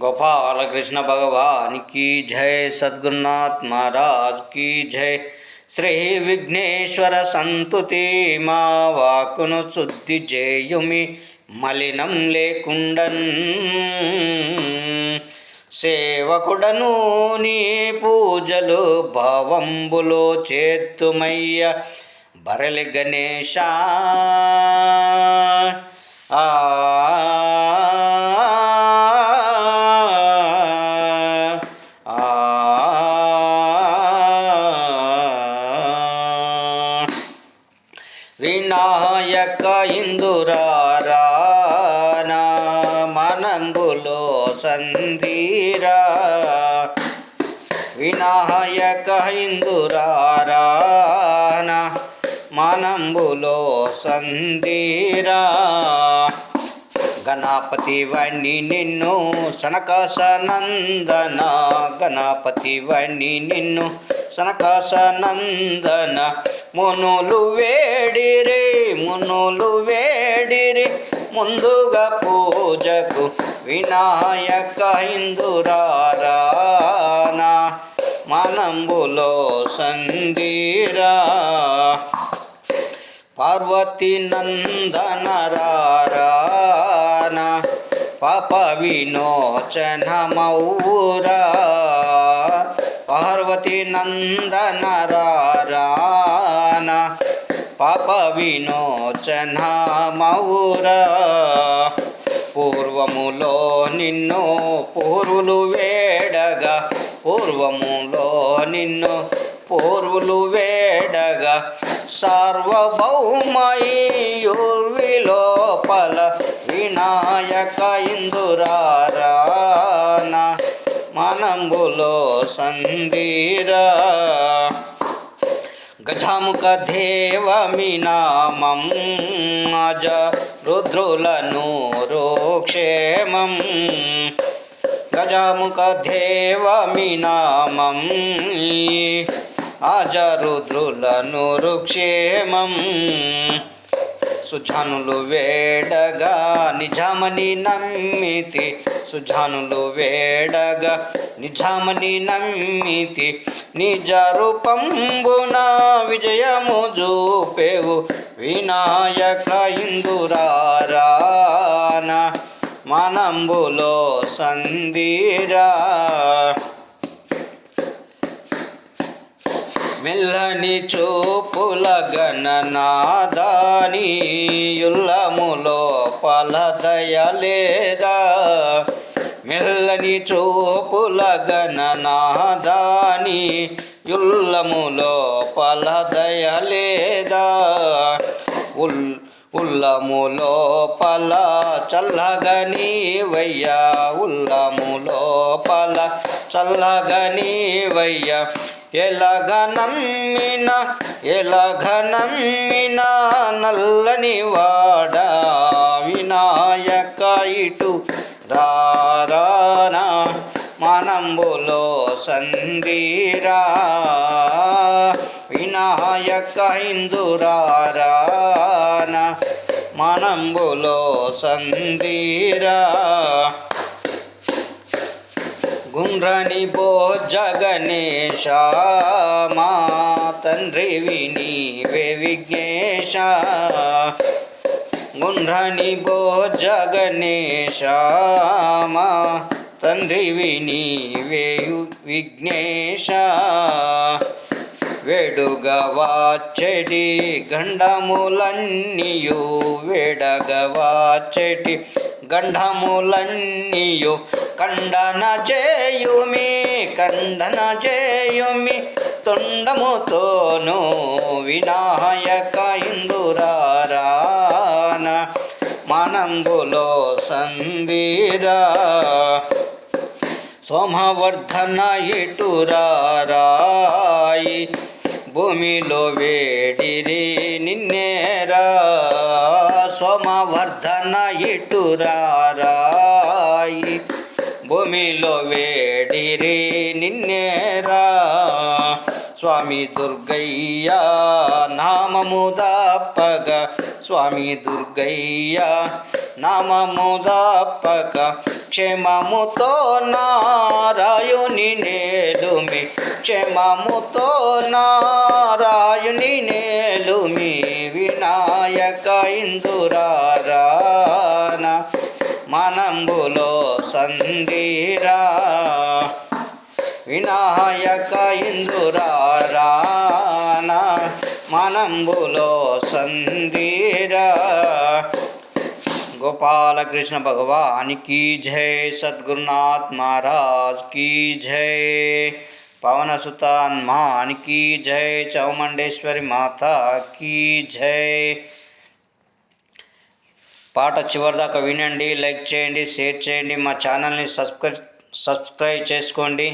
గోపాలకృష్ణ భగవానికి జయ సద్గురునాథ్ మహారాజ్ కీ జయ శ్రీ విఘ్నేశ్వర సంతుతి మా వాకును శుద్ధి చేయుమి మలినం లేకుండన్. సేవకుడను నీ పూజలు భావంబులో చేతుమయ్య బరలి గణేశ. ఆ లెక్క ఇందురారాన? మనంబులో సంధీరా? వినాయక ఇందురారాన? మనంబులో సంధీరా? గణపతి వణి నిన్ను సనకాసనందన గణపతి వణి నిన్ను సనకాసనందన మునులు వేడిరి మునులు వేడిరి ముందుగా పూజకు వినాయక ఇందురారాన మనంబులో సంగీరా. పార్వతి నందన రారాన పాప వినోచన మౌరా. పార్వతి నందనరా పాప వినోచన మౌరా పూర్వములో నిన్ను పూర్వులు వేడగా పూర్వములో నిన్ను పూర్వులు వేడగా సార్వభౌమయూర్వి లోపల వినాయక ఇందురారాన మనంబులో సందీరా గజాముఖ దేవమి అజ రుద్రులను రోక్షేమం. గజాముఖ దేవమి అజ రుద్రులను రుక్షేమం. సుజానులు వేడగా నిజామని నమ్మితి. సుజానులు వేడగా నిజామని నమ్మితి. నిజ రూపంబున విజయము చూపేవు. వినాయక ఇందురారాన. మనంబులో సందీరా మెల్లని చూపుల గణనాదాని యుల్లములో పలదయలేదా మెల్లని చూపుల గణనాదాని యుల్లములో పలదయలేదా ఉల్ ఉల్లములో పల చల్లగని వయ్యా ఉల్లములో పల చల్లగని వయ్యా ఎలగ నమ్మిన ఎలగ నమ్మిన నల్లని వాడ వినాయక ఇటు రారానా మనంబులో సందీరా. వినాయక ఇందురారాన మనంబులో సందీరా. గుండ్రని బో జగనేశ మా తండ్రి వినీవే విఘ్నేశ. గుండ్రని బో జగనేశ మా తండ్రి విని వినీవే విఘ్నేశ. వేడుగా వాచెడి గండములన్నీయు వేడగా గంఢములన్నీయు గండములన్నీయు ఖండన చేయుమి ఖండన చేయుమి. తొండముతోను వినాయక ఇందురారాన మనంబులో సందీరా. సోమవర్ధన ఇటురారాయి భూమిలో వేడిరే. సోమవర్ధన ఇటురారాయి భూమిలో వేడిరి నిన్నేరా స్వామి దుర్గయ్య నామము దాపగ స్వామి దుర్గయ్య నామము దాపక. క్షేమముతో నారాయుని నేడుమి. క్షేమముతో నారాయుని వినాయక ఇందురారాణ మనంబులో సంధీరా గోపాలకృష్ణ భగవానికి జై సద్గురునాథ్ మహారాజ్ కీ జై. పవనసుత హనుమాన్ కీ జై చౌమండేశ్వరి మాత కీ జై. పాట చివరిదాకా వినండి లైక్ చేయండి షేర్ చేయండి మా ఛానల్ని సబ్స్క్రైబ్ సబ్స్క్రైబ్ చేసుకోండి.